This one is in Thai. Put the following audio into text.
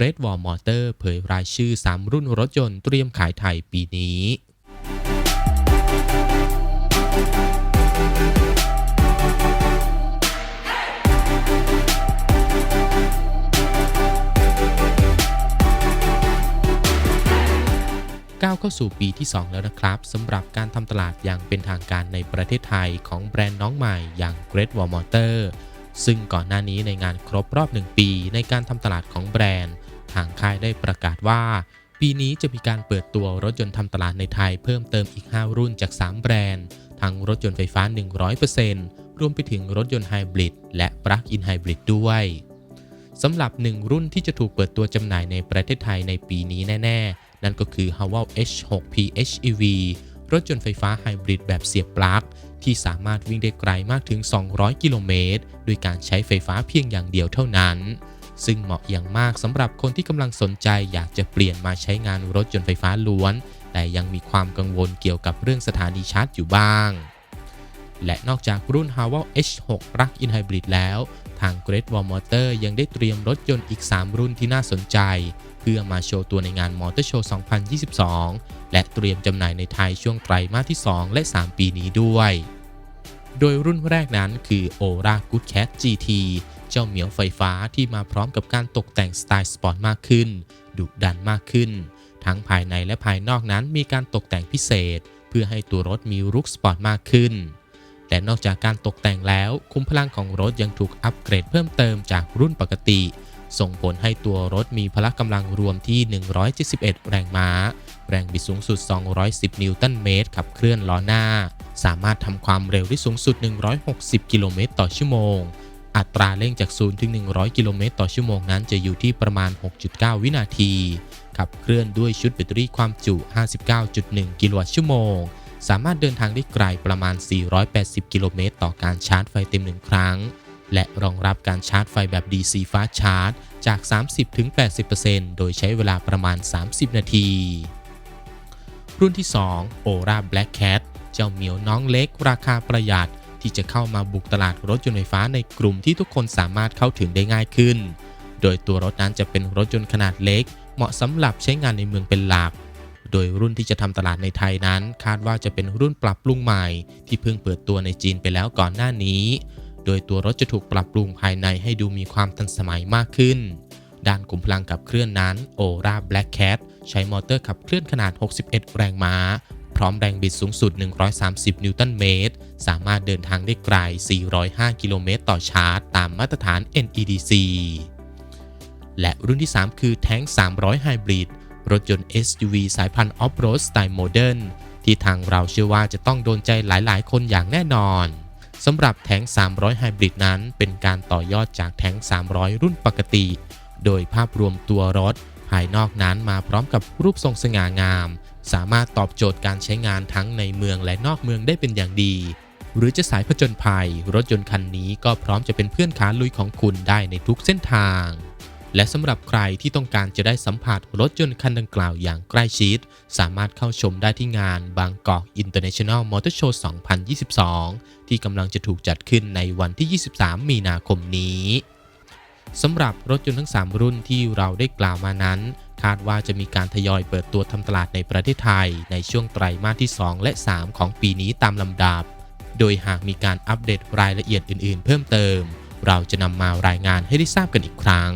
Great Wall Motor เผยรายชื่อ 3 รุ่นรถยนต์เตรียมขายไทยปีนี้ก้าวเข้าสู่ปีที่ 2 แล้วนะครับสำหรับการทำตลาดอย่างเป็นทางการในประเทศไทยของแบรนด์น้องใหม่อย่าง Great Wall Motor ซึ่งก่อนหน้านี้ในงานครบรอบ 1 ปีในการทำตลาดของแบรนด์ ทางค่ายได้ประกาศว่า ปีนี้จะมีการเปิดตัวรถยนต์ทำตลาดในไทยเพิ่มเติมอีก 5 รุ่นจาก 3 แบรนด์ ทั้งรถยนต์ไฟฟ้า 100%รวมไปถึงรถยนต์ไฮบริดและปลั๊กอินไฮบริดด้วยสำหรับ 1 รุ่นที่จะถูกเปิดตัวจำหน่ายในประเทศไทยในปีนี้แน่ ๆ นั่นก็คือ h a w a l H6 PHEV รถยนต์ไฟฟ้าไฮบริดแบบเสียบปลั๊กที่สามารถวิ่งได้ไกลมากถึง 200 กิโลเมตร ด้วยการใช้ไฟฟ้าเพียงอย่างเดียวเท่านั้น ซึ่งเหมาะอย่างมากสำหรับคนที่กำลังสนใจอยากจะเปลี่ยนมาใช้งานรถยนต์ไฟฟ้าล้วน แต่ยังมีความกังวลเกี่ยวกับเรื่องสถานีชาร์จอยู่บ้าง และนอกจากรุ่น h a w a l H6 Plug-in Hybrid แล้ว ทาง Great Wall Motor ยังได้เตรียมรถยนต์อีก 3 รุ่นที่น่าสนใจ เพื่อมาโชว์ตัวในงาน Motor Show 2022 และเตรียมจำหน่ายในไทยช่วงไตรมาสที่ 2 และ 3 ปีนี้ด้วย โดยรุ่นแรกนั้นคือ Ora Good Cat GT เจ้าเหมียวไฟฟ้าที่มาพร้อมกับการตกแต่งสไตล์สปอร์ตมากขึ้น ดุดันมากขึ้น ทั้งภายในและภายนอกนั้นมีการตกแต่งพิเศษ เพื่อให้ตัวรถมีลุคสปอร์ตมากขึ้น แต่นอกจากการตกแต่งแล้วคุ้มพลังของรถยังถูกอัปเกรดเพิ่มเติมจากรุ่นปกติ ส่งผลให้ตัวรถมีพละกำลังรวมที่ 171 แรงม้า แรงบิดสูงสุด 210 นิวตันเมตรขับเคลื่อนล้อหน้า สามารถทำความเร็วได้สูงสุด 160 กิโลเมตรต่อชั่วโมง อัตราเร่งจาก 0 ถึง 100 กิโลเมตรต่อชั่วโมงนั้นจะอยู่ที่ประมาณ 6.9 วินาที ขับเคลื่อนด้วยชุดแบตเตอรี่ความจุ 59.1 กิโลวัตต์ชั่วโมง สามารถเดินทางได้ไกลประมาณ 480 กิโลเมตรต่อการชาร์จไฟเต็มหนึ่งครั้ง และรองรับการชาร์จไฟแบบ DC Fast Charge จาก 30-80%โดยใช้เวลาประมาณ 30 นาที รุ่นที่ 2 Ora Black Cat เจ้าเหมียวน้องเล็ก ราคาประหยัด ที่จะเข้ามาบุกตลาดรถยนต์ไฟฟ้าในกลุ่มที่ทุกคนสามารถเข้าถึงได้ง่ายขึ้น โดยตัวรถนั้นจะเป็นรถยนต์ขนาดเล็ก เหมาะสำหรับใช้งานในเมืองเป็นหลัก โดยรุ่นที่จะทำตลาดในไทยนั้น คาดว่าจะเป็นรุ่นปรับปรุงใหม่ ที่เพิ่งเปิดตัวในจีนไปแล้วก่อนหน้านี้ โดยตัวรถจะถูกปรับปรุงภายในให้ดูมีความทันสมัยมากขึ้น ด้านกลุ่มพลังขับเคลื่อนนั้น Ora Black Cat ใช้มอเตอร์ขับเคลื่อนขนาด 61 แรงม้า พร้อมแรงบิดสูงสุด 130 นิวตันเมตร สามารถเดินทางได้ไกล 405 กิโลเมตรต่อชาร์จ ตามมาตรฐาน NEDC และรุ่นที่ 3 คือ Tank 300 Hybrid รถยนต์ SUV สายพันธุ์ออฟโรดสไตล์โมเดิร์นที่ทางเราเชื่อว่าจะต้องโดนใจหลาย ๆ คนอย่างแน่นอนสำหรับแท้ง 300 Hybrid นั้น เป็นการต่อยอดจากแท้ง 300 รุ่นปกติ โดยภาพรวมตัวรถ ภายนอกนั้นมาพร้อมกับรูปทรงสง่างาม สามารถตอบโจทย์การใช้งานทั้งในเมืองและนอกเมืองได้เป็นอย่างดี หรือจะสายผจญภัย รถยนต์คันนี้ก็พร้อมจะเป็นเพื่อนขาลุยของคุณได้ในทุกเส้นทาง และสำหรับใครที่ต้องการจะได้สัมผัสรถยนต์คันดังกล่าวอย่างใกล้ชิด สามารถเข้าชมได้ที่งานบางกอก International Motor Show 2022 ที่กำลังจะถูกจัดขึ้นในวันที่ 23 มีนาคมนี้ สำหรับรถยนต์ทั้ง 3 รุ่นที่เราได้กล่าวมานั้น คาดว่าจะมีการทยอยเปิดตัวทำตลาดในประเทศไทย ในช่วงไตรมาสที่ 2 และ 3 ของปีนี้ตามลำดับ โดยหากมีการอัปเดตรายละเอียดอื่น ๆ เพิ่มเติม เราจะนำมารายงานให้ได้ทราบกันอีกครั้ง